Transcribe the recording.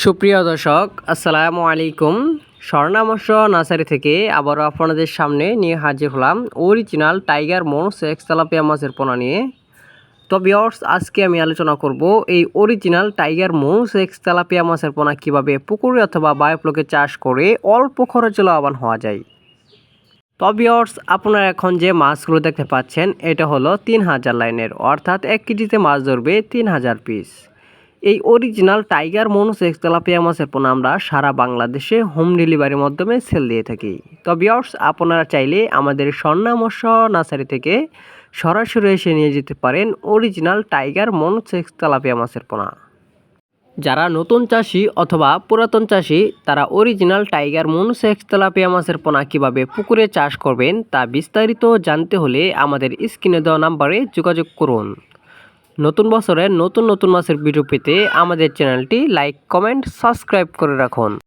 সুপ্রিয় দর্শক, আসসালামু আলাইকুম। স্বর্ণামর্শ নার্সারি থেকে আবারও আপনাদের সামনে নিয়ে হাজির হলাম original tiger monosex tilapia মাছের পোনা নিয়ে। তো বিয়র্স আজকে আমি আলোচনা করব এই original tiger monosex tilapia মাছের পোনা কীভাবে পুকুরে অথবা বায়োপ্লকে চাষ করে অল্প খরচে লাভবান হওয়া যায়। তো বিয়র্স আপনারা এখন যে মাছগুলো দেখতে পাচ্ছেন, এটা হলো তিন হাজার লাইনের, অর্থাৎ এক কেজিতে মাছ ধরবে তিন হাজার পিস এই অরিজিনাল টাইগার মনোসেক্স তেলাপিয়া মাছের পোনা আমরা সারা বাংলাদেশে হোম ডেলিভারির মাধ্যমে সেল দিয়ে থাকি। তো বিয়র্স আপনারা চাইলে আমাদের স্বর্ণামস্য নার্সারি থেকে সরাসরি এসে নিয়ে যেতে পারেন অরিজিনাল টাইগার মনোসেক্স তেলাপিয়া মাছের পোনা যারা নতুন চাষি অথবা পুরাতন চাষি, তারা অরিজিনাল টাইগার মনোসেক্স তেলাপিয়া মাছের পোনা কীভাবে পুকুরে চাষ করবেন তা বিস্তারিত জানতে হলে আমাদের স্ক্রিনে দেওয়া নাম্বারে যোগাযোগ করুন। নতুন বছরের নতুন নতুন মাছের ভিডিও পেতে আমাদের চ্যানেলটি লাইক কমেন্ট সাবস্ক্রাইব করে রাখুন।